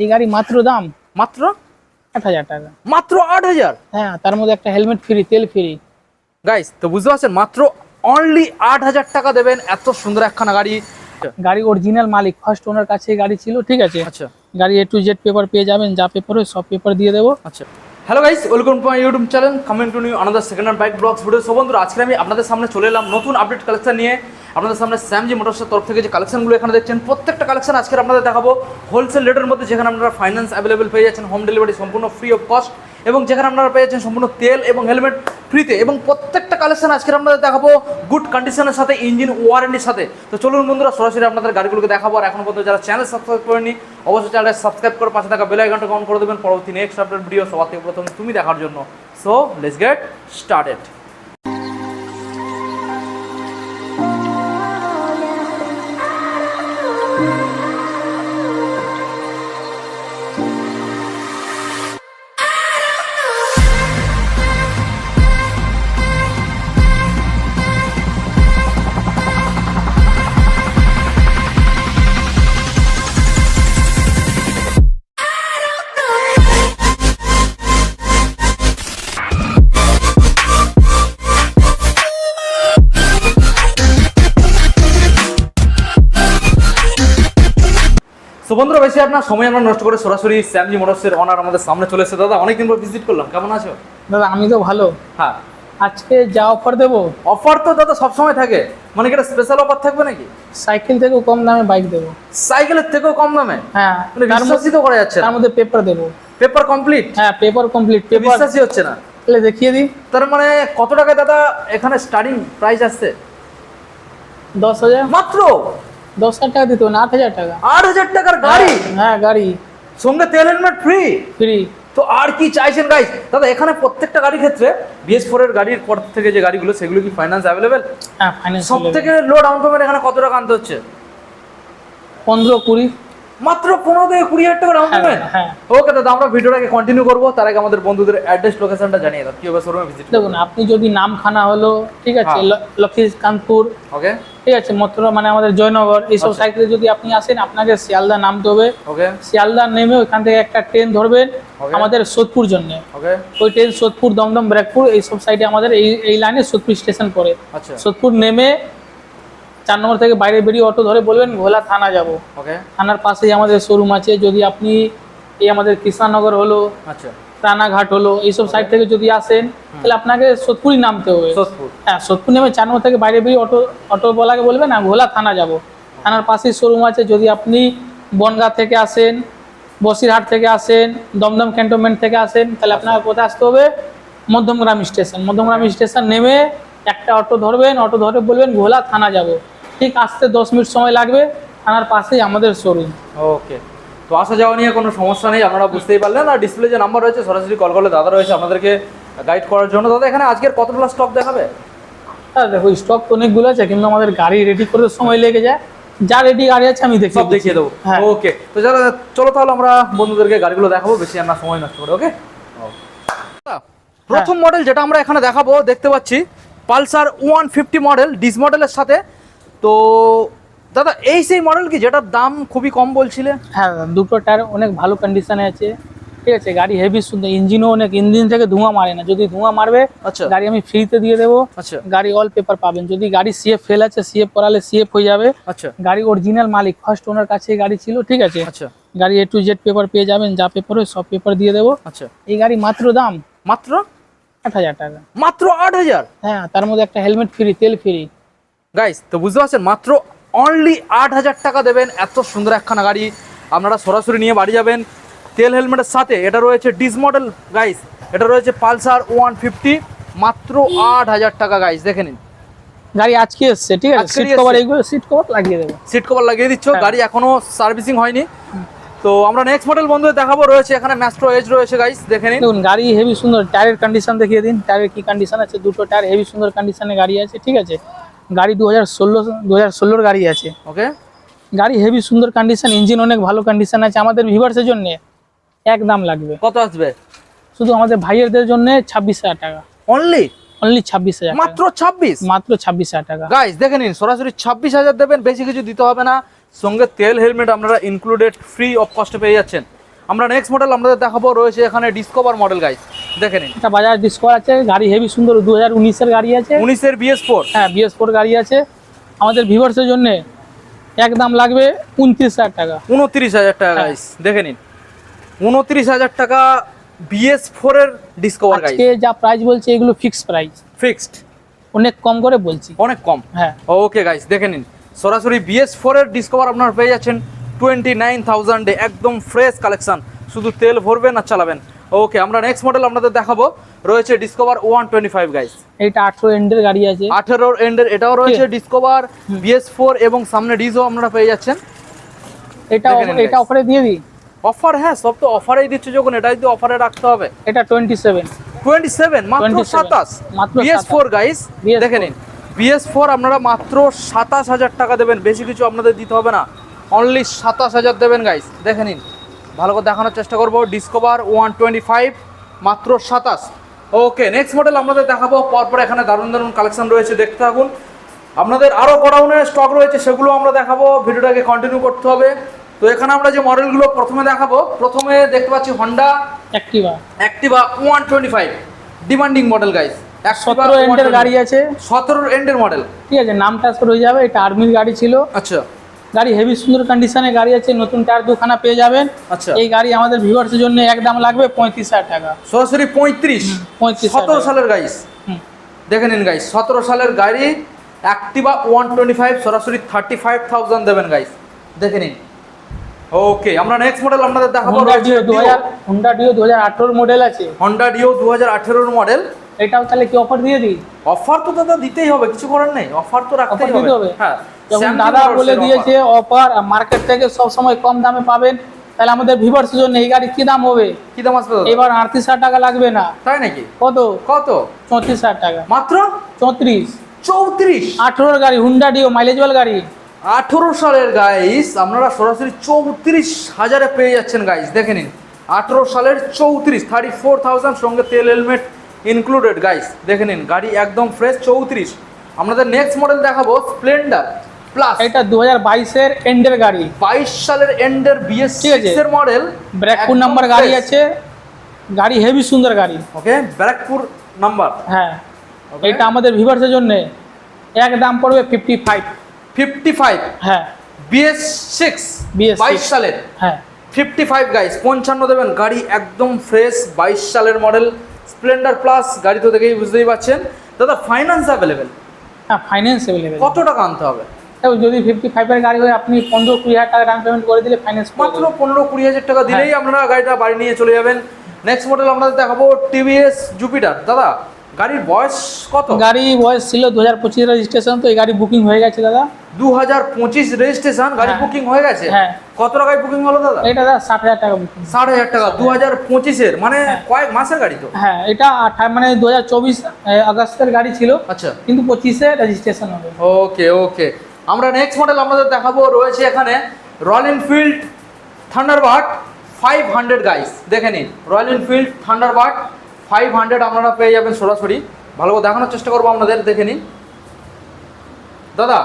এই গাড়ি মাত্র দাম? মাত্র? আট হাজার টাকা। মাত্র আট হাজার? হ্যাঁ তার মধ্যে একটা হেলমেট ফ্রি তেল ফ্রি। গাইস তো বুঝতে পারছেন? মাত্র অনলি আট হাজার টাকা দেবেন। এত সুন্দর একখানা গাড়ি। গাড়ি অরিজিনাল মালিক ফার্স্ট ওনার কাছে গাড়ি ছিল ঠিক আছে? আচ্ছা। গাড়ি এ টু জেড পেপার পেয়ে যাবেন যা পেপার হয় সব পেপার দিয়ে দেবো। আচ্ছা। Hello guys welcome to my YouTube channel coming to new another second hand bike vlogs video so বন্ধুরা, আজকে আমি আপনাদের সামনে চলে এলাম নতুন আপডেট কালেকশন নিয়ে। আপনাদের সামনে স্যামজি মোটরসের তরফ থেকে যে কালেকশনগুলো এখানে দেখছেন, প্রত্যেকটা কালেকশন আজকে আপনাদের দেখাবো। হোলসেল রেটের মধ্যে যেখানে আপনারা ফাইন্যান্স অ্যাভেলেবেল পেয়ে যাচ্ছেন হোম ডেলিভারি সম্পূর্ণ ফ্রি অফ কস্ট এবং যেখানে আপনারা পেয়ে যাচ্ছেন সম্পূর্ণ তেল এবং হেলমেট ফ্রিতে এবং প্রত্যেকটা কালেকশন আজকে আমরা দেখাবো গুড কন্ডিশনের সাথে ইঞ্জিন ওয়ারেন্টির সাথে। তো চলুন বন্ধুরা, সরাসরি আপনাদের গাড়িগুলোকে দেখাবো। আর এখনও পর্যন্ত যারা চ্যানেল সাবস্ক্রাইব করেনি, অবশ্যই চ্যানেলটা সাবস্ক্রাইব করে পাশে থাকা বেল আইকনটা অন করে দেবেন। পরবর্তী নেক্সট আপডেট ভিডিও সবার থেকে প্রথম তুমি দেখার জন্য। সো লেটস গেট স্টার্টেড আপনার সময় আমরা নষ্ট করে সরাসরি স্যামজি মোটরসের অনার আমাদের সামনে চলে এসেছে। দাদা অনেকদিন পর ভিজিট করলাম। কেমন আছো? দাদা আমি তো ভালো। হ্যাঁ। আজকে যা অফার দেবো? অফার তো দাদা সবসময় থাকে। মানে কি এটা স্পেশাল অফার থাকবে নাকি? সাইকেল থেকেও কম দামে বাইক দেবো। সাইকেলের থেকেও কম দামে? হ্যাঁ মানে বিশ্বাসই তো করা যাচ্ছে তার মধ্যে পেপার দেবো। পেপার কমপ্লিট হ্যাঁ পেপার কমপ্লিট পেপার বিশ্বাসই হচ্ছে না। তাহলে দেখিয়ে দিই। তার মানে কত টাকায় দাদা এখানে স্টার্টিং প্রাইস আসছে? দশ হাজার। মাত্র? দশ হাজার টাকা দিতে হবে আট হাজার টাকা। আট হাজার টাকার গাড়ি? হ্যাঁ গাড়ি। সঙ্গে তেল হেলমেট ফ্রি ফ্রি তো আর কি চাইছেন গাইজ দাদা এখানে প্রত্যেকটা গাড়ির ক্ষেত্রে বিএস ফোর এর গাড়ির পর থেকে যে গাড়িগুলো সেগুলো কি ফাইন্যান্স অ্যাভেলেবেল হ্যাঁ ফাইন্যান্স সব থেকে লো ডাউন পেমেন্ট এখানে কত টাকা আনতে হচ্ছে? পনেরো কুড়ি। মাত্র পনেরো থেকে কুড়ি হাজার টাকা ডাউন পেমেন্ট ওকে দাদা আমরা ভিডিওটাকে কন্টিনিউ করব। তার আগে আমাদের বন্ধুদের অ্যাড্রেস লোকেশনটা জানিয়ে দাও। কীভাবে শোরুমে ভিজিট দেখুন আপনি যদি নামখানা হলো ঠিক আছে হ্যাঁ। লক্ষ্মীকান্তপুর ওকে ঠিক আছে মাত্র মানে আমাদের জয়নগর এইসব আচ্ছা। সাইকেলে যদি আপনি আসেন আপনাকে শিয়ালদা নামতে হবে। ওকে শিয়ালদা নেমে ওইখান থেকে একটা ট্রেন ধরবেন আমাদের সোদপুর জন্য। ওকে ওই ট্রেন সোদপুর দমদম ব্যারাকপুর এইসব সাইডে আমাদের এই এই লাইনে সোদপুর স্টেশন পড়ে। আচ্ছা। সোদপুর নেমে চার নম্বর থেকে বাইরে বেরিয়ে অটো ধরে বলবেন ভোলা থানা যাব। ওকে থানার পাশেই আমাদের শোরুম আছে। যদি আপনি এই আমাদের কৃষ্ণনগর হলো আচ্ছা। রানাঘাট হলো এইসব সাইড থেকে যদি আসেন তাহলে আপনাকে সোদপুরই নামতে হবে। হ্যাঁ সোদপুর নেমে চার নম্বর থেকে বাইরে বেরিয়ে অটো অটোওয়ালাকে বলবেন না ভোলা থানা যাব। থানার পাশেই শোরুম আছে। যদি আপনি বনগাঁ থেকে আসেন বসিরহাট থেকে আসেন দমদম ক্যান্টনমেন্ট থেকে আসেন তাহলে আপনাকে কোথায় আসতে হবে? মধ্যমগ্রাম স্টেশন। মধ্যমগ্রাম স্টেশন নেমে একটা অটো ধরবেন অটো ধরে বলবেন ভোলা থানা যাব। ঠিক আসতে দশ মিনিট সময় লাগবে থানার পাশেই আমাদের শোরুম ওকে তো আসা যাওয়া নিয়ে কোনো সমস্যা নেই আপনারা বুঝতেই পারলেন। আর ডিসপ্লে যে নাম্বার রয়েছে সরাসরি কল করলে দাদা রয়েছে আপনাদেরকে গাইড করার জন্য। দাদা এখানে আজকের কতগুলো স্টক দেখাবে? হ্যাঁ দেখো স্টক তো অনেকগুলো আছে কিন্তু আমাদের গাড়ি রেডি করতে সময় লেগে যায়। যা রেডি গাড়ি আছে আমি দেখি সব দেখিয়ে দেবো। হ্যাঁ। ওকে তো যারা চলো তাহলে আমরা বন্ধুদেরকে গাড়িগুলো দেখাবো বেশি আর না সময় নষ্ট করে ওকে প্রথম মডেল যেটা আমরা এখানে দেখাবো দেখতে পাচ্ছি Pulsar one fifty model disc মডেলের সাথে তো দাদা এই সেই মডেল কি যেটার দাম খুবই কম বলছিলে? হ্যাঁ দুটো টায়ার অনেক ভালো কন্ডিশনে আছে। ঠিক আছে গাড়ি হেভি সুন্দর ইঞ্জিনও অনেক ইঞ্জিন থেকে ধোঁয়া মারে না। যদি ধোঁয়া মারবে আচ্ছা। গাড়ি আমি ফ্রিতে দিয়ে দেবো। আচ্ছা। গাড়ি অল পেপার পাবেন। যদি গাড়ি সিএফ ফেল আছে সিএফ করালে সিএফ হয়ে যাবে। আচ্ছা। গাড়ি অরিজিনাল মালিক ফার্স্ট ওনার কাছে গাড়ি ছিল ঠিক আছে। আচ্ছা। গাড়ি এ টু জেড পেপার পেয়ে যাবেন যা পেপার হয় সব পেপার দিয়ে দেবো। আচ্ছা। এই গাড়ি মাত্র দাম মাত্র? আট হাজার টাকা। মাত্র আট হাজার? হ্যাঁ তার মধ্যে একটা হেলমেট ফ্রি তেল ফ্রি গাইস তো বুঝতে পারছেন মাত্র অনলি আট হাজার টাকা দেবেন। এত সুন্দর একখানা গাড়ি। আপনারা সরাসরি নিয়ে বাড়ি যাবেন। তেল হেলমেটের সাথে এটা রয়েছে ডিস মডেল গাইস এটা রয়েছে পালসার ওয়ান ফিফটি মাত্র আট হাজার টাকা গাইস দেখে নিন। গাড়ি আজকে এসছে ঠিক আছে? Seat cover. এইগুলো সিট কভার লাগিয়ে দেবো। সিট কভার লাগিয়ে দিচ্ছ হ্যাঁ। গাড়ি এখনও সার্ভিসিং হয়নি। তো আমরা নেক্সট মডেল বন্ধুদের দেখাবো রয়েছে এখানে ম্যাস্ট্রো এজ রয়েছে গাইস দেখে নিন। দেখুন গাড়ি হেভি সুন্দর টায়ারের কন্ডিশন দেখিয়ে দিন। টায়ারের কি কন্ডিশন আছে? দুটো টায়ার হেভি সুন্দর কন্ডিশনে গাড়ি আছে ঠিক আছে? গাড়ি দু হাজার ষোলো দু হাজার ষোলোর গাড়ি আছে। ওকে গাড়ি হেভি সুন্দর কন্ডিশন ইঞ্জিন অনেক ভালো কন্ডিশন আছে। আমাদের ভিভার্সের জন্য এক দাম লাগবে। কত আসবে? শুধু আমাদের ভাইয়েরদের জন্য ছাব্বিশ হাজার টাকা। অনলি অনলি ছাব্বিশ হাজার মাত্র ছাব্বিশ? মাত্র ছাব্বিশ হাজার টাকা। গাইস দেখে নিন সরাসরি ছাব্বিশ হাজার দেবেন বেশি কিছু দিতে হবে না। সঙ্গে তেল হেলমেট আপনারা ইনক্লুডেড ফ্রি অফ কস্টে পেয়ে যাচ্ছেন। আমরা নেক্সট মডেল আপনাদের দেখাবো রয়েছে এখানে ডিসকভার মডেল গাইস দেখে নিন। একটা বাজাজ ডিসকভার আছে গাড়ি হেভি সুন্দর দু হাজার উনিশের গাড়ি আছে। উনিশের বিএস ফোর হ্যাঁ বিএস ফোর গাড়ি আছে। আমাদের ভিভার্সের জন্য একদম লাগবে উনত্রিশ হাজার টাকা। উনত্রিশ হাজার টাকা হ্যাঁ। গাইস দেখে নিন। উনত্রিশ হাজার টাকা বিএস ফোর এর ডিসকভার গাইস আজকে যা প্রাইস বলছে এগুলো ফিক্সড প্রাইস ফিক্সড অনেক কম করে বলছি। অনেক কম। হ্যাঁ। ওকে গাইস দেখে নিন। সরাসরি বিএস ফোর এর ডিসকভার আপনারা পেয়ে যাচ্ছেন। টোয়েন্টি নাইন থাউজেন্ডে একদম ফ্রেশ কালেকশন শুধু তেল ভরবেন আর চালাবেন। ওকে আমরা নেক্সট মডেল আপনাদের দেখাবো। রয়েছে Discover one twenty five guys এইটা আঠেরো এন্ডের গাড়ি আছে। আঠেরোর এন্ডের এটাও রয়েছে ডিসকভার বিএস ফোর এবং সামনে ডিজও আপনারা পেয়ে যাচ্ছেন। এটা দেখে নিন এটা guys। অফারে দিয়ে দিই। অফার হ্যাঁ সব তো অফারেই দিচ্ছে যখন এটাই তো অফারে রাখতে হবে। এটা টোয়েন্টি সেভেন টোয়েন্টি সেভেন মাত্র 27 সাতাশ। বিএস ফোর গাইস BS4 দেখে নিন। বিএস ফোর আপনারা মাত্র সাতাশ হাজার টাকা দেবেন। বেশি কিছু আপনাদের দিতে হবে না। অনলি সাতাশ হাজার দেবেন গাইস দেখে নিন। ভালো করে দেখানোর চেষ্টা করব। ডিসকভার ওয়ান টোয়েন্টি ফাইভ মাত্র সাতাশ। ওকে নেক্সট মডেল আপনাদের দেখাবো। পরপর এখানে দারুণ দারুণ কালেকশন রয়েছে দেখতে থাকুন। আপনাদের আরও গোডাউনের স্টক রয়েছে সেগুলো আমরা দেখাবো। ভিডিওটাকে কন্টিনিউ করতে হবে। তো এখানে আমরা যে মডেলগুলো প্রথমে দেখাবো প্রথমে দেখতে পাচ্ছি Honda Activa Activa one twenty five demanding model guys সতেরো এন্ডের গাড়ি আছে। সতেরো এন্ডের মডেল ঠিক আছে নাম ট্রান্সফার হয়ে যাবে। এটা আর্মির গাড়ি ছিল। আচ্ছা। গাড়ি হেভি সুন্দর কন্ডিশনে গাড়ি আছে নতুন টায়ার দুখানা পেয়ে যাবেন। আচ্ছা। এই গাড়ি আমাদের ভিউয়ার্সের জন্য একদম লাগবে পঁয়ত্রিশ হাজার টাকা। সরাসরি পঁয়ত্রিশ? পঁয়ত্রিশ সতেরো সালের গাইস হুম। দেখে নিন গাইস সতেরো সালের গাড়ি অ্যাক্টিভা ওয়ান টোয়েন্টি ফাইভ সরাসরি থার্টি ফাইভ থাউজেন্ড দেবেন গাইস দেখে নিন। ওকে আমরা নেক্সট মডেল আপনাদের দেখাবো হোন্ডা ডিও দু হাজার হোন্ডা ডিও দু হাজার আঠেরোর মডেল আছে। হন্ডা ডিও দু হাজার আঠেরোর মডেল এটাও তাহলে কি অফার দিয়ে দিই? অফার তো দাদা দিতেই হবে কিছু করার নেই। অফার তো রাখতেই হবে? হ্যাঁ Samsung দাদা বলে দিয়েছে অফার মার্কেট থেকে সব সময় কম দামে পাবেন তাহলে আমাদের ভিভার্সের জন্য এই গাড়ি কি দাম হবে? কি দাম আসবে? এবার আটত্রিশ হাজার টাকা লাগবে না। তাই নাকি? কত? কত? চৌত্রিশ হাজার টাকা। মাত্র? চৌত্রিশ। চৌত্রিশ? আঠেরোর গাড়ি হুন্ডা ডিও মাইলেজওয়াল গাড়ি। আঠেরো সালের গাইস আপনারা সরাসরি চৌত্রিশ হাজারে পেয়ে যাচ্ছেন গাইস দেখে নিন। আঠেরো সালের চৌত্রিশ থার্টি ফোর থাউজেন্ড সঙ্গে তেল হেলমেট ইনক্লুডেড গাইস দেখে নিন গাড়ি একদম ফ্রেশ চৌত্রিশ। আপনাদের নেক্সট মডেল দেখাবো স্প্লেন্ডার প্লাস এটা দু হাজার বাইশের এন্ডের গাড়ি। বাইশ সালের এন্ডের বিএস। এর মডেল ব্র্যাকপুর নাম্বার গাড়ি আছে। গাড়ি হেভি সুন্দর গাড়ি। ওকে ব্যারাকপুর নাম্বার হ্যাঁ. এটা আমাদের ভিভার্সের জন্য এক দাম পড়বে ফিফটি ফাইভ ফিফটি ফাইভ হ্যাঁ বিএস সিক্স BS6 বাইশ সালের। হ্যাঁ। ফিফটি ফাইভ গাইস পঞ্চান্ন দেবেন। গাড়ি একদম ফ্রেশ বাইশ সালের মডেল স্প্লেন্ডার প্লাস গাড়ি তো দেখেই বুঝতেই পারছেন। দাদা ফাইন্যান্স অ্যাভেলেবেল হ্যাঁ ফাইন্যান্স অ্যাভেলেবেল কত টাকা আনতে হবে? যদি ফিফটি ফাইভের গাড়ি হয় আপনি পনেরো কুড়ি হাজার টাকা ডাউন পেমেন্ট করে দিলে ফাইন্যান্স মাত্র পনেরো কুড়ি হাজার টাকা দিলেই হ্যাঁ। আপনারা গাড়িটা বাড়ি নিয়ে চলে যাবেন। নেক্সট মডেল আপনাদের দেখাবো টিভিএস জুপিটার দাদা গাড়ির বয়স কত? গাড়ি বয়স ছিল দু হাজার পঁচিশ রেজিস্ট্রেশন তো এই গাড়ি বুকিং হয়ে গেছে দাদা। দু হাজার পঁচিশ রেজিস্ট্রেশন গাড়ি হ্যাঁ। বুকিং হয়ে গেছে? হ্যাঁ। কত টাকায় বুকিং হলো দাদা? এটা দাদা ষাট হাজার টাকা বুকিং ষাট হাজার টাকা দু হাজার। পঁচিশের মানে কয়েক মাসের গাড়ি তো? হ্যাঁ এটা মানে দু হাজার চব্বিশ আগস্টের গাড়ি ছিল। আচ্ছা। কিন্তু পঁচিশে রেজিস্ট্রেশন হবে। ওকে ওকে। আমরা নেক্সট মডেল আপনাদের দেখাবো রয়েছে এখানে Royal Enfield Thunderbird five hundred guys দেখে নিন Royal Enfield Thunderbird five hundred আপনারা পেয়ে যাবেন সরাসরি। ভালো করে দেখানোর চেষ্টা করব আপনাদের দেখে নিন। দাদা।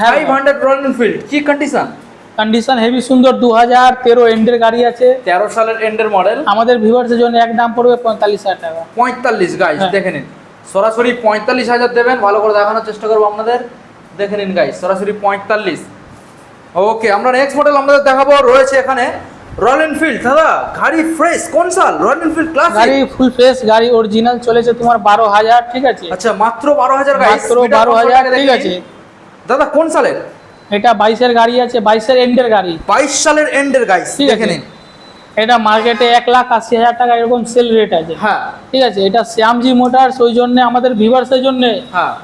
ফাইভ হান্ড্রেড রয়্যাল এনফিল্ড কি কন্ডিশন কন্ডিশন হেভি সুন্দর দু হাজার তেরো এন্ডের গাড়ি আছে। তেরো সালের এন্ডের মডেল আমাদের ভিউয়ার্সের জন্য এক দাম পড়বে পঁয়তাল্লিশ হাজার টাকা। পঁয়তাল্লিশ গাইস হ্যাঁ। দেখে নিন। সরাসরি পঁয়তাল্লিশ হাজার দেবেন ভালো করে দেখানোর চেষ্টা করব আপনাদের। দেখে নিন গাইস সরাসরি পঁয়তাল্লিশ। ওকে আমরা নেক্সট মডেল আপনাদের দেখাবো রয়েছে এখানে রয়্যাল এনফিল্ড দাদা গাড়ি ফ্রেশ কোন সাল? রয়্যাল এনফিল্ড ক্লাস গাড়ি ফুল ফ্রেশ গাড়ি অরিজিনাল চলেছে তোমার বারো হাজার ঠিক আছে? আচ্ছা মাত্র বারো হাজার মাত্র বারো হাজার ঠিক আছে। দাদা কোন সালের? এটা বাইশের গাড়ি আছে বাইশের এন্ডের গাড়ি। বাইশ সালের এন্ডের গাইস ঠিক আছে। এটা মার্কেটে এক লাখ আশি হাজার টাকা এরকম সেল রেট আছে। হ্যাঁ। ঠিক আছে এটা শ্যামজি মোটরস ওই জন্য আমাদের ভিভার্সের জন্য হ্যাঁ।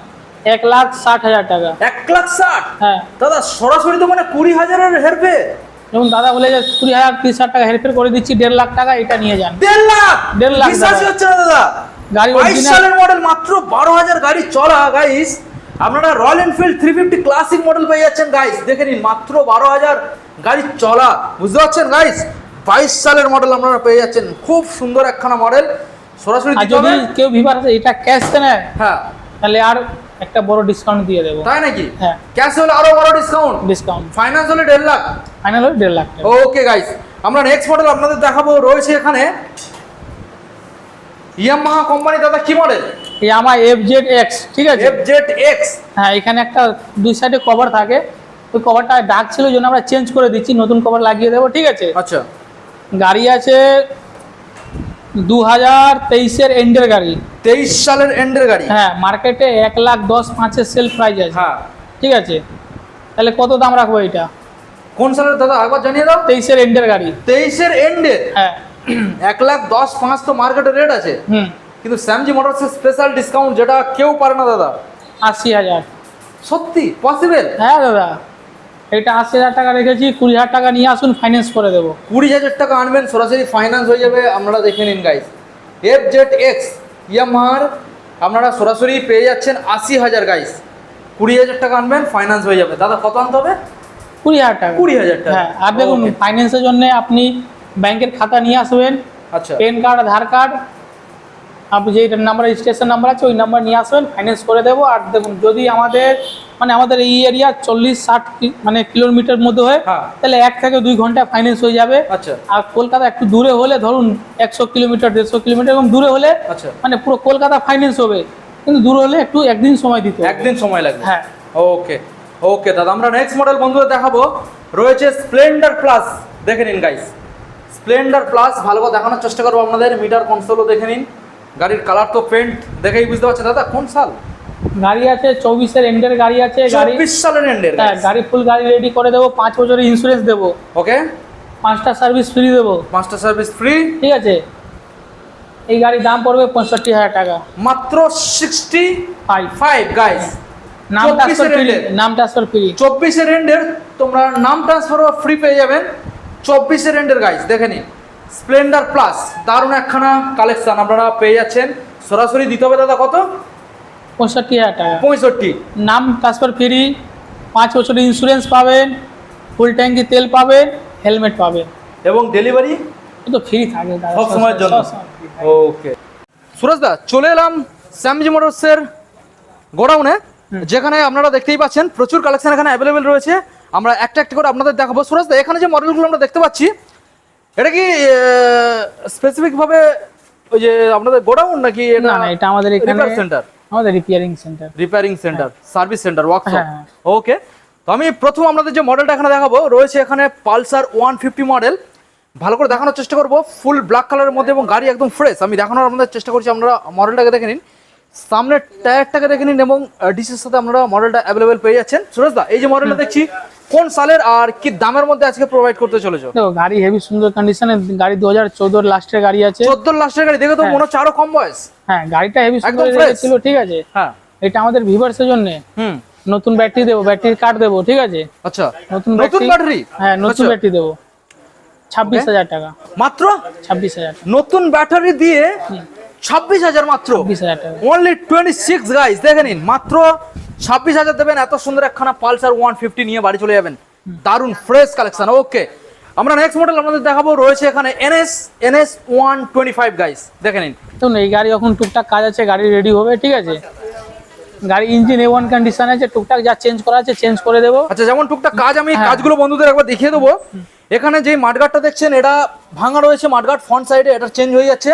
এক লাখ ষাট হাজার টাকা। এক লাখ ষাট? হ্যাঁ। দাদা সরাসরি তো মানে কুড়ি হাজারের হেরফে। যেমন দাদা বলে যে কুড়ি হাজার তিরিশ হাজার টাকা হেরফের করে দিচ্ছি দেড় লাখ টাকা এটা নিয়ে যান। দেড় লাখ? দেড় লাখ বিশ্বাসই। হচ্ছে না দাদা। গাড়ি বাইশ সালের মডেল মাত্র বারো হাজার গাড়ি চলা গাইস আপনারা Royal Enfield three fifty Classic model পেয়ে যাচ্ছেন গাইস দেখে নিন মাত্র বারো হাজার গাড়ি চলা। বুঝতে পারছেন গাইস বাইশ সালের মডেল আপনারা পেয়ে যাচ্ছেন। খুব সুন্দর একখানা মডেল সরাসরি যদি কেউ ভিভার্স এটা ক্যাশ নেয়। হ্যাঁ। তাহলে আর একটা বড় ডিসকাউন্ট দিয়ে দেবো। তাই নাকি? হ্যাঁ। ক্যাশ হলে আরও বড় ডিসকাউন্ট ডিসকাউন্ট ফাইন্যান্স হলে দেড় লাখ। ফাইনাল হলে দেড় লাখ ওকে গাইস আমরা নেক্সট মডেল আপনাদের দেখাবো। রয়েছে এখানে ইয়ামাহা কোম্পানি দাদা কি মডেল আমার এফ জেড এক্স ঠিক আছে? এফ জেড এক্স হ্যাঁ এখানে একটা দুই সাইডে কভার থাকে। ওই কভারটা ডাক ছিল জন্য আমরা চেঞ্জ করে দিচ্ছি। নতুন কভার লাগিয়ে দেবো ঠিক আছে? আচ্ছা। গাড়ি আছে দু হাজার তেইশের এন্ডের গাড়ি। তেইশ সালের এন্ডের গাড়ি? হ্যাঁ মার্কেটে এক লাখ দশ পাঁচের সেল প্রাইস আছে। হ্যাঁ। ঠিক আছে? তাহলে কত দাম রাখব এটা কোন সালের? দাদা একবার জানিয়ে দাও। তেইশের এন্ডের গাড়ি। তেইশের এন্ডের হ্যাঁ। এক লাখ দশ পাঁচ তো মার্কেটের রেট আছে। হুম। কিন্তু স্যামজি মোটরসের স্পেশাল ডিসকাউন্ট যেটা কেউ পারে না দাদা। আশি হাজার। সত্যি? পসিবল হ্যাঁ দাদা। এটা আশি হাজার টাকা রেখেছি কুড়ি হাজার টাকা নিয়ে আসুন ফাইন্যান্স করে দেবো। কুড়ি হাজার টাকা আনবেন সরাসরি ফাইন্যান্স হয়ে যাবে আপনারা দেখে নিন গাইস এফ জেড এক্স ইয়ামাহার আপনারা সরাসরি পেয়ে যাচ্ছেন আশি হাজার গাইস কুড়ি হাজার টাকা আনবেন ফাইন্যান্স হয়ে যাবে। দাদা কত আনতে হবে? কুড়ি হাজার টাকা। কুড়ি হাজার টাকা। হ্যাঁ আর দেখুন ফাইন্যান্সের জন্য আপনি ব্যাংকের খাতা নিয়ে আসবেন আচ্ছা। প্যান কার্ড আধার কার্ড আপনি যে নাম্বার রেজিস্ট্রেশন নাম্বার আছে ওই নাম্বার নিয়ে আসবেন ফাইন্যান্স করে দেবো। আর দেখুন যদি আমাদের মানে আমাদের এই এরিয়া চল্লিশ ষাট কি- মানে কিলোমিটার মধ্যে হয় হ্যাঁ। তাহলে এক থেকে দুই ঘণ্টা ফাইন্যান্স হয়ে যাবে। আচ্ছা। আর কলকাতা একটু দূরে হলে ধরুন একশো কিলোমিটার দেড়শো কিলোমিটার এরকম দূরে হলে আচ্ছা। মানে পুরো কলকাতা ফাইন্যান্স হবে। কিন্তু দূরে হলে একটু একদিন সময় দিতে। একদিন সময় লাগবে? হ্যাঁ। ওকে ওকে দাদা আমরা নেক্সট মডেল বন্ধুদের দেখাবো। রয়েছে স্প্লেন্ডার প্লাস দেখে নিন গাইস স্প্লেন্ডার প্লাস ভালো করে দেখানোর চেষ্টা করব আপনাদের। মিটার কনসোলও দেখে নিন। গাড়ির কালার তো পেন্ট দেখেই বুঝতে পারছেন দাদা কোন সাল? গাড়ি আছে চব্বিশের এন্ডের গাড়ি আছে চব্বিশ সালের এন্ডের হ্যাঁ গাড়ি। ফুল গাড়ি রেডি করে দেবো পাঁচ বছরের ইন্স্যুরেন্স দেবো। ওকে পাঁচটা সার্ভিস ফ্রি দেবো। মাস্টার সার্ভিস ফ্রি ঠিক আছে? এই গাড়ির দাম পড়বে পঁয়ষট্টি হাজার টাকা। মাত্র সিক্সটি ফাইভ ফাইভ গাইস নাম ট্রান্সফার ফ্রি নাম ট্রান্সফার ফ্রি চব্বিশের এন্ডের তোমরা নাম ট্রান্সফারও ফ্রি পেয়ে যাবেন। চব্বিশের এন্ডের গাইস দেখে নিন। স্প্লেন্ডার প্লাস দারুণ একখানা কালেকশন আপনারা পেয়ে যাচ্ছেন। সরাসরি দিতে হবে দাদা কত? পঁয়ষট্টি হাজার টাকা। পঁয়ষট্টি। নাম ট্রান্সফার ফ্রি পাঁচ বছরের ইন্স্যুরেন্স পাবেন ফুল ট্যাঙ্কি তেল পাবেন হেলমেট পাবেন। এবং ডেলিভারি তো ফ্রি থাকে সব সময়ের জন্য। ওকে সুরজ দা চলে এলাম স্যামজি মোটরসের গোডাউনে যেখানে আপনারা দেখতেই পাচ্ছেন প্রচুর কালেকশন এখানে অ্যাভেলেবেল রয়েছে। আমরা একটা একটা করে আপনাদের দেখাবো। সুরজ দা এখানে যে মডেলগুলো আমরা দেখতে পাচ্ছি এটা কি স্পেসিফিক ভাবে ওই যে আপনাদের গোডাউন নাকি না না এটা আমাদের এখানে রিপেয়ার সেন্টার আমাদের repairing centre repairing centre service centre workshop. Okay তো আমি প্রথম আপনাদের যে মডেলটা এখানে দেখাবো রয়েছে এখানে পালসার ওয়ান ফিফটি মডেল ভালো করে দেখানোর চেষ্টা করব ফুল ব্ল্যাক কালারের মধ্যে এবং গাড়ি একদম ফ্রেশ আমি দেখানোর আপনাদের চেষ্টা করছি আপনারা মডেলটাকে দেখে নিন। সামনের টায়ারটাকে দেখে নিন এবং ডিসের সাথে আপনারা মডেলটা অ্যাভেলেবেল পেয়ে যাচ্ছেন। সুরেশ দা এই যে মডেলটা দেখছি কোন সালের আর কি দামের মধ্যে আজকে প্রোভাইড করতে চলেছো? দেখো গাড়ি হেভি সুন্দর কন্ডিশনে গাড়ি দু হাজার চোদ্দোর লাস্টের গাড়ি আছে। চোদ্দ লাস্টের গাড়ি দেখে তো হ্যাঁ। মনে হচ্ছে আরও কম বয়স। হ্যাঁ গাড়িটা হেভি সুন্দর ছিল ঠিক আছে। হ্যাঁ। এটা আমাদের ভিভার্সের জন্য। হুম। নতুন ব্যাটারি দেবো ব্যাটারির কার্ড দেবো ঠিক আছে? আচ্ছা। নতুন নতুন ব্যাটারি হ্যাঁ নতুন আচ্ছা। ব্যাটারি দেবো। ছাব্বিশ হাজার টাকা। মাত্র? ছাব্বিশ হাজার নতুন ব্যাটারি দিয়ে ছাব্বিশ হাজার মাত্র। অনলি টোয়েন্টি সিক্স গাইস দেখে নিন মাত্র ছাব্বিশ হাজার দেবেন এত সুন্দর একখানা পালসার ওয়ান ফিফটি নিয়ে বাড়ি চলে যাবেন। দারুণ ফ্রেশ কালেকশন ওকে আমরা নেক্সট মডেল আপনাদের দেখাবো রয়েছে এখানে NS NS one twenty five guys দেখে নিন। দেখুন এই গাড়ি এখন টুকটাক কাজ আছে গাড়ি রেডি হবে ঠিক আছে? গাড়ি ইঞ্জিন এ ওয়ান কন্ডিশন আছে টুকটাক যা চেঞ্জ করা আছে চেঞ্জ করে দেবো। আচ্ছা যেমন টুকটাক কাজ আমি হ্যাঁ। কাজগুলো বন্ধুদের একবার দেখিয়ে দেবো। এখানে যে মাঠগাটটা দেখছেন এটা ভাঙা রয়েছে মাঠগাট ফ্রন্ট সাইডে এটা চেঞ্জ হয়ে যাচ্ছে।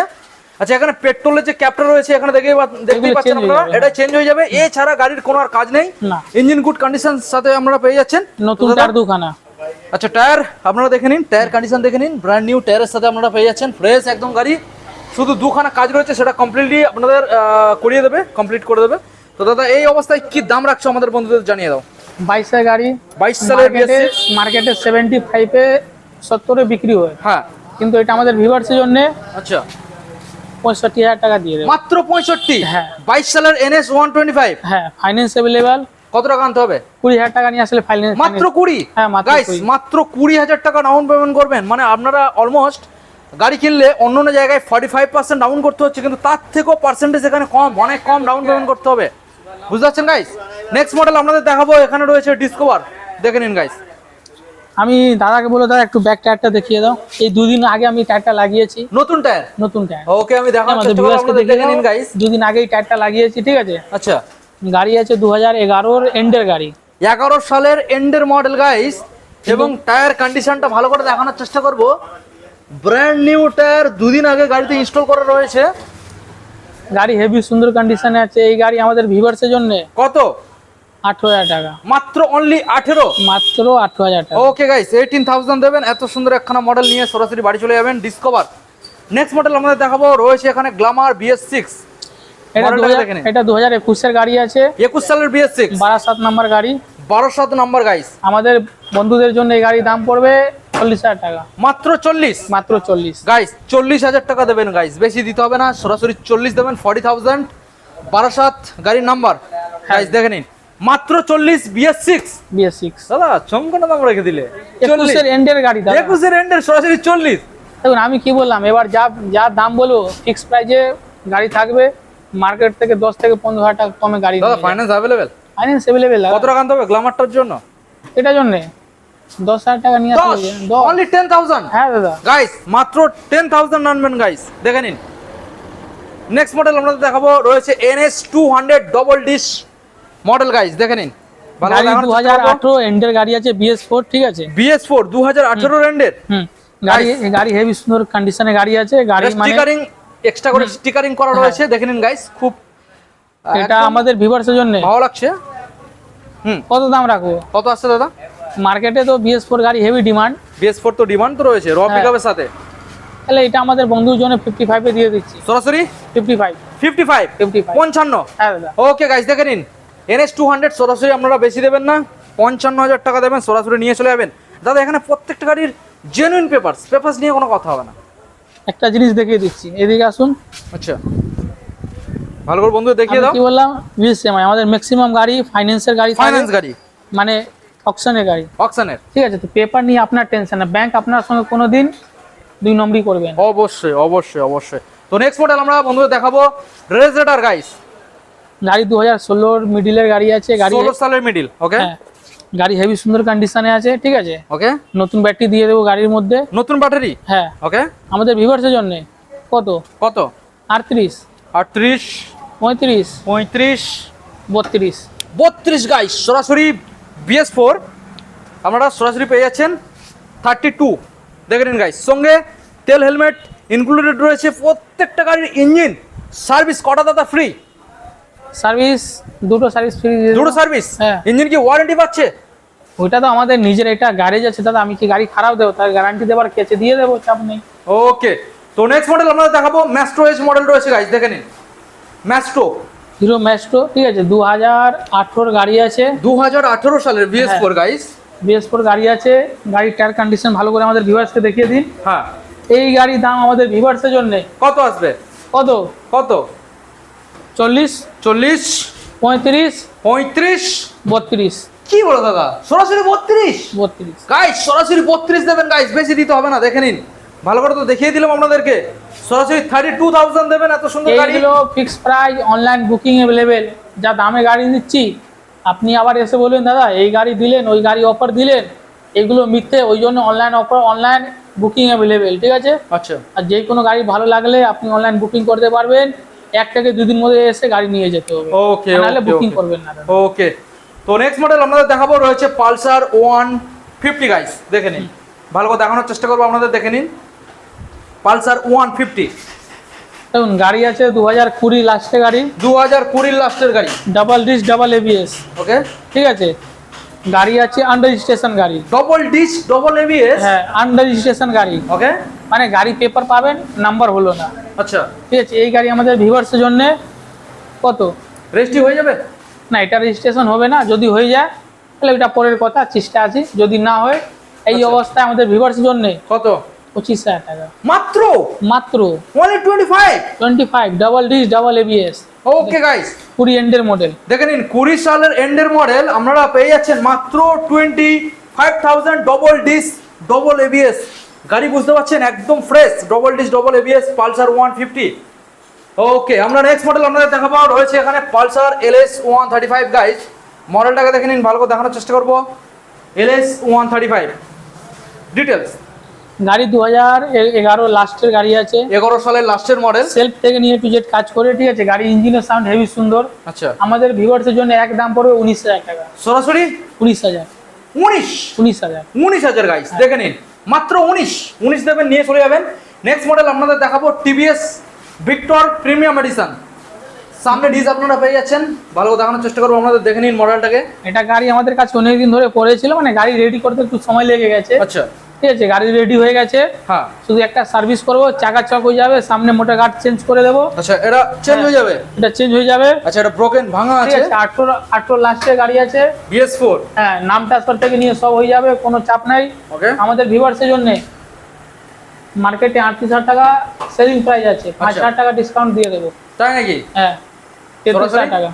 আচ্ছা এখানে পেট্রোলের যে ক্যাপটা রয়েছে এখানে দেখেই পা- দেখতেই পাচ্ছেন আপনারা এটা চেঞ্জ হয়ে যাবে। এছাড়া গাড়ির কোনো আর কাজ নেই। ইঞ্জিন গুড কন্ডিশন সাথে আমরা পেয়ে যাচ্ছেন। নতুন টার দুখানা। আচ্ছা টায়ার আপনারা দেখে নিন টায়ার কন্ডিশন দেখে নিন। ব্র্যান্ড নিউ টায়ারের সাথে আপনারা পেয়ে যাচ্ছেন। ফ্রেশ একদম গাড়ি। শুধু দুখানা কাজ রয়েছে সেটা কমপ্লিটলি আপনাদের করিয়ে দেবে কমপ্লিট করে দেবে। তো দাদা এই অবস্থায় কি দাম রাখছো আমাদের বন্ধুদের জানিয়ে দাও। বাইশের গাড়ি। বাইশ সালের মার্কেটে BS6 মার্কেটে সেভেন্টি ফাইভে সত্তরে বিক্রি হয়। হ্যাঁ। কিন্তু এটা আমাদের ভিভার্সের জন্য আচ্ছা। পঁয়ষট্টি হাজার টাকা দিয়ে দেবো। মাত্র পঁয়ষট্টি? হ্যাঁ। বাইশ সালের এনএস ওয়ান টোয়েন্টি ফাইভ হ্যাঁ ফাইন্যান্স অ্যাভেলেবেল কত টাকা আনতে হবে? কুড়ি হাজার টাকা নিয়ে আসলে ফাইন্যান্স মাত্র কুড়ি? হ্যাঁ, মাত্র কুড়ি। হাজার টাকা ডাউন পেমেন্ট করবেন। মানে আপনারা অলমোস্ট গাড়ি কিনলে অন্য অন্য জায়গায় ফর্টি ফাইভ পার্সেন্ট ডাউন করতে হচ্ছে কিন্তু তার থেকেও পার্সেন্টেজ এখানে কম অনেক কম ডাউন পেমেন্ট করতে হবে। বুঝতে পারছেন গাইস নেক্সট মডেল আপনাদের দেখাবো এখানে রয়েছে ডিসকভার দেখে নিন গাইস আমি দাদাকে বলে দাদা একটু ব্যাক টায়ারটা দেখিয়ে দাও। এই দুদিন আগে আমি টায়ারটা লাগিয়েছি। নতুন টায়ার নতুন টায়ার ওকে আমি দেখানোর আমাদের ভিউয়ার্সকে আপনাদের দেখে দেখে নিন গাইস দুদিন আগেই টায়ারটা লাগিয়েছি ঠিক আছে? আচ্ছা। গাড়ি আছে দু হাজার এগারোর এন্ডের গাড়ি। এগারো সালের এন্ডের মডেল গাইস এবং টায়ার কন্ডিশনটা ভালো করে দেখানোর চেষ্টা করব। ব্র্যান্ড নিউ টায়ার দুদিন আগে গাড়িতে ইনস্টল করা রয়েছে। গাড়ি হেভি সুন্দর কন্ডিশনে আছে। এই গাড়ি আমাদের ভিভার্সের জন্য। কত? আঠেরো হাজার টাকা। মাত্র অনলি আঠেরো? মাত্র আঠেরো হাজার টাকা। ওকে গাইস এইটিন থাউজেন্ড দেবেন এত সুন্দর একখানা মডেল নিয়ে সরাসরি বাড়ি চলে যাবেন ডিসকভার নেক্সট মডেল আমাদের দেখাবো রয়েছে এখানে গ্লামার বিএস সিক্স এটা দু হাজার একুশের গাড়ি আছে। একুশ সালের বিএস সিক্স বারো সাত নাম্বার গাড়ি। বারো সাত নাম্বার গাইস আমাদের বন্ধুদের জন্য এই গাড়ির দাম পড়বে চল্লিশ হাজার টাকা। মাত্র চল্লিশ? মাত্র চল্লিশ। গাইস চল্লিশ হাজার টাকা দেবেন গাইস বেশি দিতে হবে না সরাসরি চল্লিশ দেবেন ফর্টি থাউজেন্ড বারাসাত গাড়ির নাম্বার গাইস দেখে নিন। মাত্র চল্লিশ বিএস সিক্স বিএস সিক্স দাদা চমকানো দাম রেখে দিলে। একুশের এন্ডের গাড়ি একুশের এন্ডের সরাসরি চল্লিশ। দেখুন আমি কি বললাম এবার যা যা দাম বলব ফিক্স প্রাইজে গাড়ি থাকবে মার্কেট থেকে দশ থেকে পনেরো হাজার টাকা কমে গাড়ি দাদা ফাইন্যান্স অ্যাভেলেবেল ফাইন্যান্স অ্যাভেলেবেল কত টাকা আনতে হবে গ্লামারটার জন্য? এটার জন্য? দশ হাজার টাকা নিয়ে আসতে অনলি টেন থাউজেন্ড হ্যাঁ দাদা। গাইস মাত্র টেন থাউজেন্ড আনবেন গাইস দেখে নিন। নেক্সট মডেল আমরা দেখাবো রয়েছে N S two hundred double disc model guys দেখে নিন। গাড়ি এন্ডের গাড়ি আছে ঠিক আছে? বিএস ফোর দু হাজার আঠেরো রেন্ডের? হুম। গাড়ি গাড়ি হেভি সুন্দর কন্ডিশনে গাড়ি আছে গাড়ি মানে স্টিকারিং এক্সট্রা করে স্টিকারিং করা রয়েছে দেখে নিন গাইস খুব এটা আমাদের জন্য। ভালো লাগছে। হুম। কত দাম রাখব? কত আসছে দাদা? মার্কেটে তো গাড়ি হেভি ডিমান্ড তো ডিমান্ড তো রয়েছে র হ্যাঁ। পিকআপের সাথে। তাহলে এটা আমাদের বন্ধুর জন্য দিয়ে দিচ্ছি। সরাসরি? Fifty five fifty five fifty five পঞ্চান্ন? হ্যাঁ দাদা। ওকে গাইস দেখে নিন। এনএস টু হান্ড্রেড সরাসরি আপনারা বেশি দেবেন না পঞ্চান্ন হাজার টাকা দেবেন সরাসরি নিয়ে চলে যাবেন। দাদা এখানে প্রত্যেকটা গাড়ির জেনুইন পেপারস পেপারস নিয়ে কোনো কথা হবে না। একটা জিনিস দেখিয়ে দিচ্ছি এদিকে আসুন। আচ্ছা। ভালো করে বন্ধু দেখিয়ে দাও। কি বললাম? বিএসএমআই আমাদের ম্যাক্সিমাম গাড়ি ফাইন্যান্সের গাড়ি ফাইন্যান্স গাড়ি। মানে অকশনের গাড়ি। অকশনের ঠিক আছে তো পেপার নিয়ে আপনার টেনশন না ব্যাংক আপনার সঙ্গে কোনো দিন দুই নম্বরই করবেন অবশ্যই অবশ্যই অবশ্যই। তো নেক্সট মডেল আমরা বন্ধুদের দেখাবো। রেজেটার গাইস গাড়ি দু হাজার ষোলোর মিডিলের গাড়ি আছে গাড়ি ষোলো সালের মিডিল ওকে হ্যাঁ গাড়ি হেভি সুন্দর কন্ডিশনে আছে ঠিক আছে? ওকে নতুন ব্যাটারি দিয়ে দেবো গাড়ির মধ্যে। নতুন ব্যাটারি হ্যাঁ। ওকে আমাদের ভিভার্সের জন্য কত? কত? আটত্রিশ। আটত্রিশ পঁয়ত্রিশ। পঁয়ত্রিশ। বত্রিশ। বত্রিশ গাইস সরাসরি বিএস ফোর আপনারা সরাসরি পেয়ে যাচ্ছেন থার্টি টু দেখে নিন গাইস সঙ্গে তেল হেলমেট ইনক্লুডেড রয়েছে প্রত্যেকটা গাড়ির ইঞ্জিন সার্ভিস কটা দাদা ফ্রি সার্ভিস দুটো সার্ভিস ফ্রি দুটো সার্ভিস? হ্যাঁ। ইঞ্জিন কি ওয়ারেন্টি পাচ্ছে? ওইটা তো আমাদের নিজের এটা গ্যারেজ আছে দাদা আমি কি গাড়ি খারাপ দেবো? তার গ্যারান্টি দেবার কেচে দিয়ে দেবো চাপ নেই। ওকে তো নেক্সট মডেল আমরা দেখাবো। ম্যাস্ট্রো এজ মডেল রয়েছে গাইস দেখে নিন। ম্যাস্ট্রো হিরো ম্যাস্ট্রো ঠিক আছে দু হাজার আঠেরোর গাড়ি আছে। দু হাজার আঠেরো সালের BS four guys BS four গাড়ি আছে। গাড়ির টায়ার কন্ডিশন ভালো করে আমাদের ভিভার্সকে দেখিয়ে দিন। হ্যাঁ। এই গাড়ির দাম আমাদের ভিভার্সের জন্য কত আসবে? কত? কত? চল্লিশ চল্লিশ পঁয়ত্রিশ পঁয়ত্রিশ। বত্রিশ। কি বলো দাদা? সরাসরি বত্রিশ? বত্রিশ। গাইস সরাসরি বত্রিশ দেবেন গাইস বেশি দিতে হবে না দেখে নিন। ভালো করে তো দেখিয়ে দিলাম আপনাদেরকে। সরাসরি থার্টি টু থাউজেন্ড দেবেন এত সুন্দর গাড়ি। এইগুলো fix price online booking available যা দামে গাড়ি নিচ্ছি আপনি আবার এসে বলবেন দাদা এই গাড়ি দিলেন ওই গাড়ি অফার দিলেন। এগুলো মিথ্যে ওই জন্য online offer online booking available ঠিক আছে? আচ্ছা। আর যে কোনো গাড়ি ভালো লাগলে আপনি অনলাইন বুকিং করতে পারবেন। এক থেকে দুদিন মধ্যে এসে গাড়ি নিয়ে যেতে হবে। ওকে নাহলে বুকিং করবেন না ওকে তো নেক্সট মডেল আপনাদের দেখাবো রয়েছে পালসার ওয়ান ফিফটি গাইস দেখে নিন। ভালো করে দেখানোর চেষ্টা করব আপনাদের দেখে নিন। Pulsar one fifty. দেখুন গাড়ি আছে দু হাজার কুড়ি লাস্টে গাড়ি। দু হাজার কুড়ির লাস্টের গাড়ি double disc double ABS okay ঠিক আছে? গাড়ি আছে আন্ডার রেজিস্ট্রেশন গাড়ি ডবল ডিস ডবল এবিএস হ্যাঁ আন্ডার রেজিস্ট্রেশন গাড়ি। ওকে মানে গাড়ি পেপার পাবেন নাম্বার হলো না। আচ্ছা। ঠিক আছে এই গাড়ি আমাদের ভিভার্সের জন্য কত? রেজিস্ট্রি হয়ে যাবে? না এটা রেজিস্ট্রেশন হবে না যদি হয়ে যায় তাহলে এটা পরের কথা চেষ্টা আছে যদি না হয় এই আচ্ছা। অবস্থায় আমাদের ভিভার্সের জন্য। কত? পঁচিশ হাজার টাকা। মাত্র? মাত্র। Only twenty five twenty five double disc double ABS okay guys কুড়ি এন্ডের মডেল দেখে নিন কুড়ি সালের এন্ডের মডেল আপনারা পেয়ে যাচ্ছেন মাত্র twenty five thousand double disc double ABS গাড়ি বুঝতে পারছেন? একদম fresh double disc double ABS Pulsar one fifty okay আমরা নেক্সট মডেল আপনাদের দেখাবো। রয়েছে এখানে Pulsar L S one thirty five guys মডেলটাকে দেখে নিন ভালো করে দেখানোর চেষ্টা করব। L S one thirty five details গাড়ি দু হাজার এগারো লাস্টের গাড়ি আছে। এগারো সালের লাস্টের মডেল সেলফ থেকে নিয়ে টু জেড কাজ করে ঠিক আছে? গাড়ি ইঞ্জিনের সাউন্ড হেভি সুন্দর। আচ্ছা। আমাদের ভিভার্সের জন্য এক দাম পড়বে উনিশ হাজার টাকা। সরাসরি? উনিশ হাজার। উনিশ? উনিশ হাজার। উনিশ হাজার গাইস দেখে নিন। মাত্র উনিশ উনিশ দেবেন নিয়ে চলে যাবেন। নেক্সট মডেল আপনাদের দেখাবো টিভিএস ভিক্টর প্রিমিয়াম এডিশন সামনে ডিস আপনারা পেয়ে যাচ্ছেন। ভালো দেখানোর চেষ্টা করব আপনাদের দেখে নিন মডেলটাকে এটা গাড়ি আমাদের কাছে অনেকদিন ধরে পড়েছিল মানে গাড়ি রেডি করতে একটু সময় লেগে গেছে। আচ্ছা। ঠিক আছে গাড়ি রেডি হয়ে গেছে। হ্যাঁ। শুধু একটা সার্ভিস করব চাকা চক হয়ে যাবে সামনে মোটর গার্ড চেঞ্জ করে দেবো। আচ্ছা এটা চেঞ্জ হয়ে যাবে? এটা চেঞ্জ হয়ে যাবে। আচ্ছা এটা ব্রোকেন ভাঙা আছে? আছে আটশো আটশো লাস্টে গাড়ি আছে। বিএস ফোর হ্যাঁ নাম ট্রান্সফার থেকে নিয়ে সব হয়ে যাবে কোনো চাপ নাই। ওকে আমাদের ভিভার্সের জন্য মার্কেটে আটত্রিশ হাজার টাকা সেলিং প্রাইস আছে। পাঁচ আচ্ছা। হাজার টাকা ডিসকাউন্ট দিয়ে দেবো। তাই নাকি? হ্যাঁ তেত্রিশ সরাসরি? হাজার টাকা।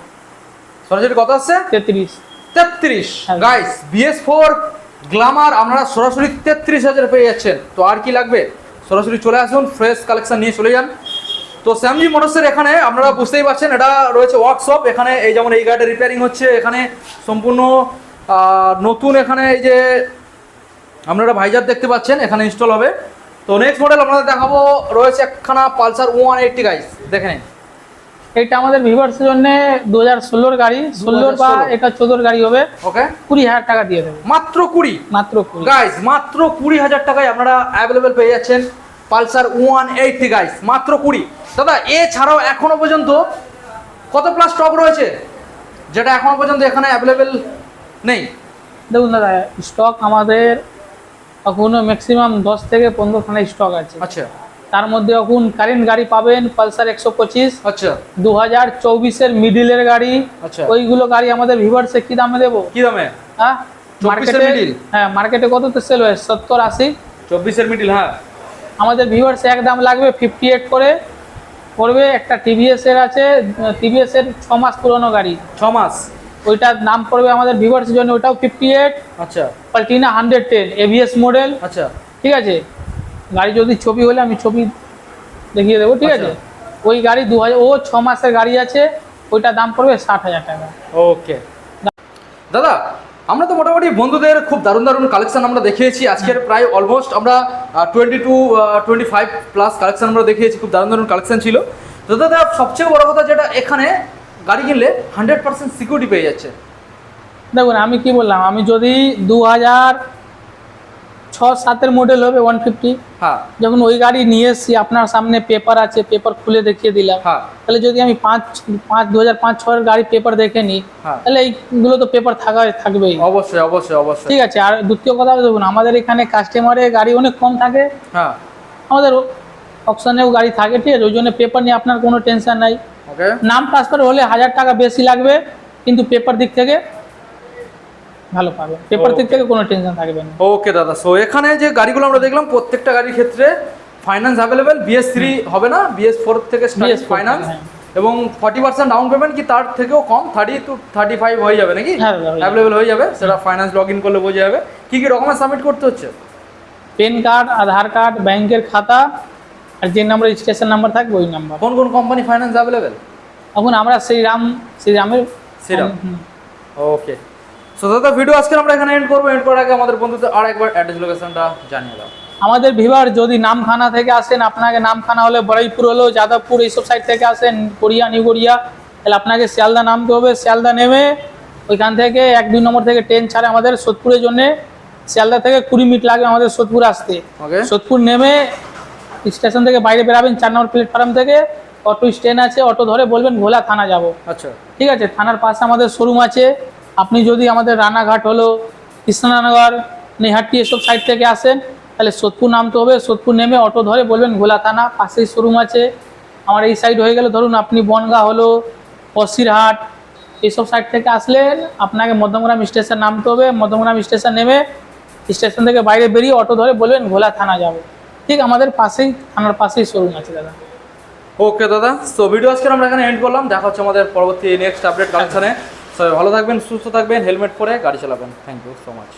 সরাসরি কত আছে তেত্রিশ। তেত্রিশ। হ্যাঁ। গাইস বিএস ফোর গ্লামার আপনারা সরাসরি তেত্রিশ হাজার পেয়ে যাচ্ছেন। তো আর কি লাগবে? সরাসরি চলে আসুন, ফ্রেশ কালেকশন নিয়ে চলে যান। তো স্যামজি মোটরসের এখানে আপনারা বুঝতেই পারছেন, এটা রয়েছে ওয়ার্কশপ এখানে এই যেমন এই গাড়িটা রিপেয়ারিং হচ্ছে, এখানে সম্পূর্ণ নতুন এখানে এই যে আপনারা ভাইজার দেখতে পাচ্ছেন, এখানে ইনস্টল হবে। তো নেক্সট মডেল আপনাদের দেখাবো, রয়েছে একখানা পালসার ওয়ান এইটটি গাইস দেখে নিন। এটা আমাদের ভিভার্সের জন্য দু হাজার ষোলোর গাড়ি ষোলোর বা 2016 এটা চোদ্দোর গাড়ি হবে। ওকে কুড়ি হাজার টাকা দিয়ে দেবো। মাত্র কুড়ি? মাত্র কুড়ি। গাইস মাত্র কুড়ি হাজার টাকায় আপনারা অ্যাভেলেবেল পেয়ে যাচ্ছেন পালসার ওয়ান এইটটি গাইস মাত্র কুড়ি। দাদা এছাড়াও এখনও পর্যন্ত কত প্লাস স্টক রয়েছে? যেটা এখনও পর্যন্ত এখানে অ্যাভেলেবেল নেই। দেখুন দাদা স্টক আমাদের এখনও ম্যাক্সিমাম দশ থেকে পনেরো খানা স্টক আছে। আচ্ছা। তার মধ্যে এখন কারেন্ট গাড়ি পাবেন পালসার একশো পঁচিশ আচ্ছা। দু হাজার চব্বিশের মিডিলের গাড়ি। আচ্ছা। ওইগুলো গাড়ি আমাদের ভিভার্সে কি দামে দেবো? কি দামে? হ্যাঁ? মার্কেটে? হ্যাঁ মার্কেটে কত তো সেল হয়? সত্তর আশি। চব্বিশের মিডিল হ্যাঁ। আমাদের ভিউয়ার্স এক দাম লাগবে ফিফটি এইট করে। পড়বে একটা টিভিএস এর আছে টিভিএস এর ছ মাস পুরনো গাড়ি। ছ মাস ওইটার নাম পড়বে আমাদের ভিউয়ার্সের জন্য ওটাও ফিফটি এইট আচ্ছা Platina hundred ten ABS model আচ্ছা। ঠিক আছে? গাড়ি যদি ছবি হলে আমি ছবি দেখিয়ে দেবো ঠিক আছে? আচ্ছা। ওই গাড়ি দু হাজার ও ছ মাসের গাড়ি আছে ওইটা দাম পড়বে ষাট হাজার টাকা। ওকে। দাদা আমরা তো মোটামুটি বন্ধুদের খুব দারুণ দারুণ কালেকশন আমরা দেখিয়েছি। আজকের প্রায় অলমোস্ট আমরা twenty two twenty five plus collection আমরা দেখিয়েছি খুব দারুণ দারুণ কালেকশন ছিল। তো দাদা সবচেয়ে বড় কথা যেটা এখানে গাড়ি কিনলে হান্ড্রেড পার্সেন্ট সিকিউরিটি পেয়ে যাচ্ছে। দেখুন আমি কি বললাম আমি যদি দু হাজার ছ সাতের মডেল হবে ওয়ান ফিফটি হ্যাঁ। যখন ওই গাড়ি নিয়ে এসছি আপনার সামনে পেপার আছে পেপার খুলে দেখিয়ে দিলাম। হ্যাঁ। তাহলে যদি আমি পাঁচ পাঁচ দু হাজার পাঁচ ছয়ের গাড়ি পেপার দেখে নিই হ্যাঁ। তাহলে এইগুলো তো পেপার থাকা থাকবেই। অবশ্যই অবশ্যই অবশ্যই। ঠিক আছে আর দ্বিতীয় কথা দেখুন আমাদের এখানে কাস্টমারের গাড়ি অনেক কম থাকে। হ্যাঁ। আমাদের অপশানেও গাড়ি থাকে ঠিক আছে ওই জন্য পেপার নিয়ে আপনার কোনো টেনশন নাই। নাম ট্রান্সফার হলে হাজার টাকা বেশি লাগবে কিন্তু পেপার দিক থেকে ভালো পাবে। পেপার দিক থেকে কোনো টেনশন থাকবে না। ওকে দাদা। সো এখানে যে গাড়িগুলো আমরা দেখলাম প্রত্যেকটা গাড়ির ক্ষেত্রে ফাইন্যান্স অ্যাভেলেবেল বিএস থ্রি হবে না? বিএস ফোর থেকে BS4 ফাইন্যান্স। এবং ফর্টি পার্সেন্ট ডাউন পেমেন্ট কি তার থেকেও কম? থার্টি টু থার্টি ফাইভ হয়ে যাবে নাকি। অ্যাভেলেবেল হয়ে যাবে। সেটা ফাইন্যান্স লগ ইন করলে বোঝা যাবে। কি কি ডকুমেন্ট সাবমিট করতে হচ্ছে? পেন কার্ড আধার কার্ড ব্যাংকের খাতা আর যে নাম্বার রেজিস্ট্রেশন নাম্বার থাকবে ওই নাম্বার কোন কোন কোম্পানি ফাইন্যান্স অ্যাভেলেবেল এখন আমরা শ্রীরাম শ্রীরামের শ্রীরাম। ওকে সো দাদা ভিডিও আজকে আমরা এখানে এন্ড করব। এন্ড করার আগে আমাদের বন্ধুদের আর একবার অ্যাড্রেস লোকেশনটা জানিয়ে দাও। আমাদের ভিভার যদি নামখানা থেকে আসেন আপনাকে নামখানা হলে বড়াইপুর হলো যাদবপুর এইসব সাইড থেকে আসেন গড়িয়া নিউ গড়িয়া তাহলে আপনাকে শিয়ালদা নামতে হবে। শিয়ালদা নেমে ওইখান থেকে এক দুই নম্বর থেকে ট্রেন ছাড়ে আমাদের সোদপুরের জন্য। শিয়ালদা থেকে কুড়ি মিনিট লাগবে আমাদের সোদপুর আসতে। সোদপুর নেমে স্টেশন থেকে বাইরে বেরাবেন চার নম্বর প্ল্যাটফর্ম থেকে। অটো স্ট্যান্ড আছে অটো ধরে বলবেন ভোলা থানা যাব। আচ্ছা। ঠিক আছে থানার পাশে আমাদের শোরুম আছে। আপনি যদি আমাদের রানাঘাট হলো কৃষ্ণনগর নেহাটি এসব সাইড থেকে আসেন, তাহলে সোদপুর নামতে হবে। সোদপুর নেমে অটো ধরে বলবেন, গোলা থানা, পাশেই শোরুম আছে। আমার এই সাইড হয়ে গেলে। ধরুন আপনি বনগা হলো, বসিরহাট, এইসব সাইড থেকে আসলেন আপনাকে মধ্যমগ্রাম স্টেশন নামতে হবে। মধ্যমগ্রাম স্টেশন নেমে স্টেশন থেকে বাইরে বেরিয়ে অটো ধরে বলবেন ভোলা থানা যাব। ঠিক আমাদের পাশেই, থানার পাশেই শোরুম আছে দাদা। ওকে দাদা। সো ভিডিও আজকে আমরা এখানে এন্ড করলাম। দেখা হচ্ছে আমাদের পরবর্তী নেক্সট আপডেট কালেকশনে। সবাই ভালো থাকবেন সুস্থ থাকবেন হেলমেট পরে গাড়ি চালাবেন। Thank you so much